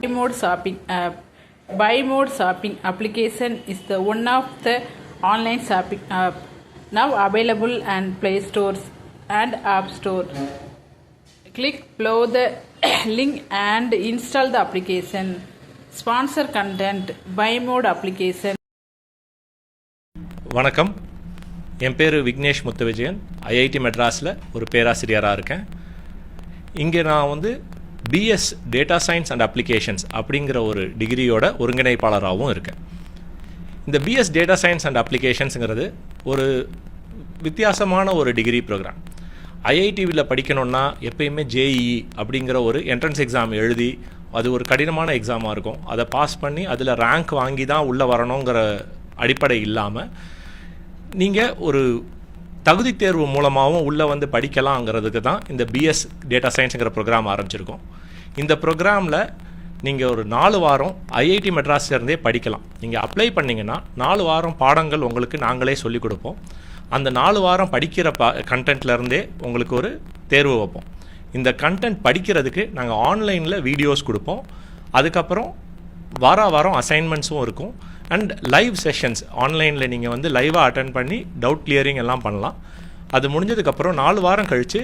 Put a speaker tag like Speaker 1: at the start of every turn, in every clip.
Speaker 1: Buy Mode Shopping app. Buy Mode Shopping application is the one of the online shopping app now available and Play Stores and App Store. Click below the link and install the application. Sponsor content Buy Mode application.
Speaker 2: வணக்கம் என் பேர் Vignesh Muthuvijayan IIT மெட்ராஸில் ஒரு பேராசிரியராக இருக்கேன் இங்கே நான் வந்து BS data science and applications அப்படிங்கிற ஒரு டிகிரியோட ஒருங்கிணைப்பாளராகவும் இருக்கேன். இந்த பிஎஸ் டேட்டா சயின்ஸ் அண்ட் அப்ளிகேஷன்ஸுங்கிறது ஒரு வித்தியாசமான ஒரு டிகிரி ப்ரோக்ராம் ஐஐடிவியில் படிக்கணுன்னா எப்பயுமே ஜேஇஇ அப்படிங்கிற ஒரு என்ட்ரன்ஸ் எக்ஸாம் எழுதி அது ஒரு கடினமான எக்ஸாமாக இருக்கும். அதை பாஸ் பண்ணி அதில் ரேங்க் வாங்கி தான் உள்ளே வரணுங்கிற அடிப்படை இல்லாமல் நீங்கள் ஒரு தகுதி தேர்வு மூலமாகவும் உள்ளே வந்து படிக்கலாங்கிறதுக்கு தான் இந்த பிஎஸ் டேட்டா சயின்ஸுங்கிற ப்ரோக்ராம் ஆரம்பிச்சிருக்கோம். இந்த ப்ரோக்ராமில் நீங்கள் ஒரு நாலு வாரம் ஐஐடி மெட்ராஸ்லேருந்தே படிக்கலாம். நீங்கள் அப்ளை பண்ணிங்கன்னா நாலு வாரம் பாடங்கள் உங்களுக்கு நாங்களே சொல்லிக் கொடுப்போம். அந்த நாலு வாரம் படிக்கிற பா கண்டென்ட்லேருந்தே உங்களுக்கு ஒரு தேர்வு வைப்போம். இந்த கண்டென்ட் படிக்கிறதுக்கு நாங்கள் ஆன்லைனில் வீடியோஸ் கொடுப்போம். அதுக்கப்புறம் வார வாரம் அசைன்மெண்ட்ஸும் இருக்கும். அண்ட் லைவ் செஷன்ஸ் ஆன்லைனில் நீங்கள் வந்து லைவாக அட்டன் பண்ணி டவுட் கிளியரிங் எல்லாம் பண்ணலாம். அது முடிஞ்சதுக்கப்புறம் நாலு வாரம் கழித்து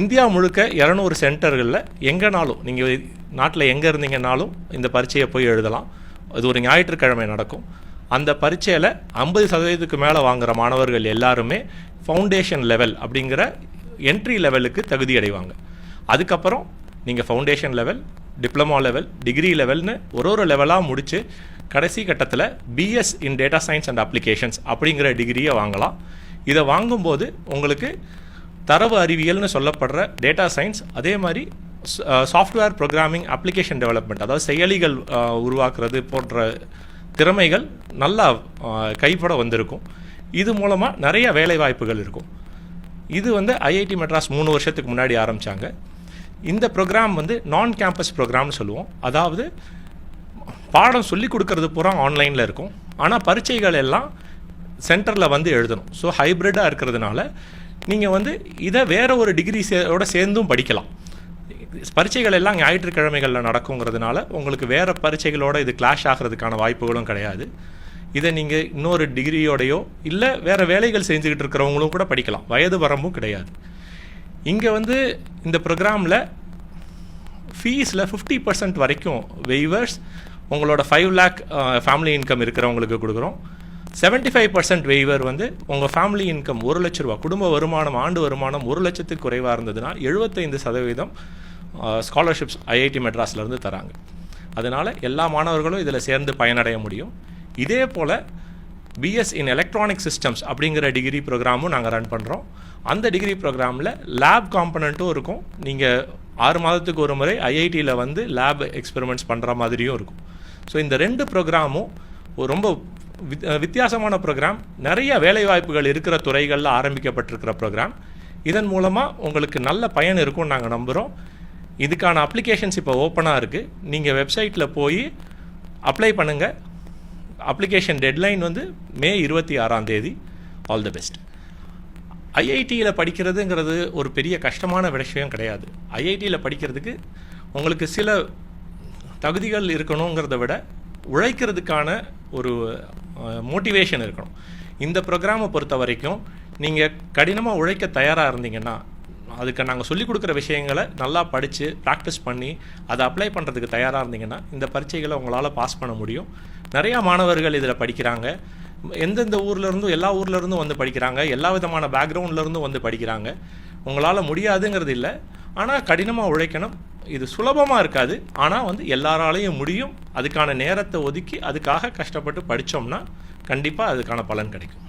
Speaker 2: இந்தியா முழுக்க இரநூறு சென்டர்களில் எங்கேனாலும் நீங்கள் நாட்டில் எங்கே இருந்தீங்கனாலும் இந்த பரீட்சையை போய் எழுதலாம். அது ஒரு ஞாயிற்றுக்கிழமை நடக்கும். அந்த பரீட்சையில் ஐம்பது சதவீதத்துக்கு மேலே வாங்குகிற மாணவர்கள் எல்லாருமே ஃபவுண்டேஷன் லெவல் அப்படிங்கிற என்ட்ரி லெவலுக்கு தகுதி அடைவாங்க. அதுக்கப்புறம் நீங்கள் foundation level diploma level degree லெவல்னு ஒரு ஒரு லெவலாக முடித்து கடைசி கட்டத்தில் BS in data science and applications அப்படிங்கிற டிகிரியை வாங்கலாம். இதை வாங்கும்போது உங்களுக்கு தரவு அறிவியல்னு சொல்லப்படுற டேட்டா சயின்ஸ் அதே மாதிரி சாஃப்ட்வேர் ப்ரோக்ராமிங் அப்ளிகேஷன் டெவலப்மெண்ட் அதாவது செயலிகள் உருவாக்குறது போன்ற திறமைகள் நல்லா கைப்பட வந்திருக்கும். இது மூலமாக நிறைய வேலைவாய்ப்புகள் இருக்கும். இது வந்து ஐஐடி மெட்ராஸ் மூணு வருஷத்துக்கு முன்னாடி ஆரம்பித்தாங்க இந்த ப்ரோக்ராம் வந்து நான் கேம்பஸ் ப்ரோக்ராம்னு சொல்லுவோம். அதாவது பாடம் சொல்லி கொடுக்கறது பூரா ஆன்லைனில் இருக்கும். ஆனால் பரீட்சைகள் எல்லாம் சென்டரில் வந்து எழுதணும். ஸோ ஹைப்ரிட்டாக இருக்கிறதுனால நீங்கள் வந்து இதை வேறு ஒரு டிகிரி சேரோட சேர்ந்தும் படிக்கலாம். பரீட்சைகள் எல்லாம் ஞாயிற்றுக்கிழமைகளில் நடக்குங்கிறதுனால உங்களுக்கு வேறு பரீட்சைகளோட இது கிளாஷ் ஆகிறதுக்கான வாய்ப்புகளும் கிடையாது. இதை நீங்கள் இன்னொரு டிகிரியோடையோ இல்லை வேறு வேலைகள் செஞ்சுக்கிட்டு இருக்கிறவங்களும் கூட படிக்கலாம். வயது வரம்பும் கிடையாது. இங்கே வந்து இந்த ப்ரோக்ராமில் ஃபீஸில் ஃபிஃப்டி பர்சன்ட் வரைக்கும் வெய்வர்ஸ் உங்களோட ஃபைவ் லேக் ஃபேமிலி இன்கம் இருக்கிறவங்களுக்கு கொடுக்குறோம். 75% ஃபைவ் பர்சன்ட் வெய்வர் வந்து உங்கள் ஃபேமிலி இன்கம் ஒரு லட்ச ரூபா குடும்ப வருமானம் ஆண்டு வருமானம் ஒரு லட்சத்துக்கு குறைவாக இருந்ததுன்னா எழுபத்தைந்து சதவீதம் uh, ஸ்காலர்ஷிப்ஸ் ஐஐடி மெட்ராஸ்லேருந்து தராங்க. அதனால் எல்லா மாணவர்களும் இதில் சேர்ந்து பயனடைய முடியும். இதே போல் பிஎஸ் இன் எலக்ட்ரானிக் சிஸ்டம்ஸ் அப்படிங்கிற டிகிரி ப்ரோக்ராமும் நாங்கள் ரன் பண்ணுறோம் அந்த டிகிரி ப்ரோக்ராமில் லேப் காம்பனண்ட்டும் இருக்கும். நீங்கள் ஆறு மாதத்துக்கு ஒரு முறை ஐஐடியில் வந்து லேப் எக்ஸ்பெரிமெண்ட்ஸ் பண்ணுற மாதிரியும் இருக்கும். ஸோ இந்த ரெண்டு ப்ரோக்ராமும் ரொம்ப வித் வித்தியாசமான ப்ரோக்ராம் நிறைய வேலைவாய்ப்புகள் இருக்கிற துறைகளில் ஆரம்பிக்கப்பட்டிருக்கிற ப்ரோக்ராம் இதன் மூலமாக உங்களுக்கு நல்ல பயன் இருக்கும்னு நாங்கள் நம்புகிறோம் இதுக்கான அப்ளிகேஷன்ஸ் இப்போ ஓப்பனாக இருக்குது நீங்கள் வெப்சைட்டில் போய் அப்ளை பண்ணுங்கள் அப்ளிகேஷன் டெட்லைன் வந்து மே இருபத்தி ஆறாம் தேதி. ஆல் தி பெஸ்ட் ஐஐடியில் படிக்கிறதுங்கிறது ஒரு பெரிய கஷ்டமான விஷயம் கிடையாது. ஐஐடியில் படிக்கிறதுக்கு உங்களுக்கு சில தகுதிகள் இருக்கணுங்கிறத விட உழைக்கிறதுக்கான ஒரு மோட்டிவேஷன் இருக்கணும். இந்த ப்ரோக்ராமை பொறுத்த வரைக்கும் நீங்கள் கடினமாக உழைக்க தயாராக இருந்தீங்கன்னா அதுக்கு நாங்கள் சொல்லிக் கொடுக்குற விஷயங்களை நல்லா படித்து ப்ராக்டிஸ் பண்ணி அதை அப்ளை பண்ணுறதுக்கு தயாராக இருந்தீங்கன்னா இந்த பரீட்சைகளை உங்களால் பாஸ் பண்ண முடியும். நிறையா மாணவர்கள் இதில் படிக்கிறாங்க. எந்தெந்த ஊர்லேருந்தும் எல்லா ஊர்ல இருந்தும் வந்து படிக்கிறாங்க. எல்லா விதமான பேக்ரவுண்ட்லேருந்தும் வந்து படிக்கிறாங்க. உங்களால் முடியாதுங்கிறது இல்லை. ஆனால் கடினமாக உழைக்கணும். இது சுலபமாக இருக்காது. ஆனால் வந்து எல்லாராலையும் முடியும். அதுக்கான நேரத்தை ஒதுக்கி அதுக்காக கஷ்டப்பட்டு படித்தோம்னா கண்டிப்பாக அதுக்கான பலன் கிடைக்கும்.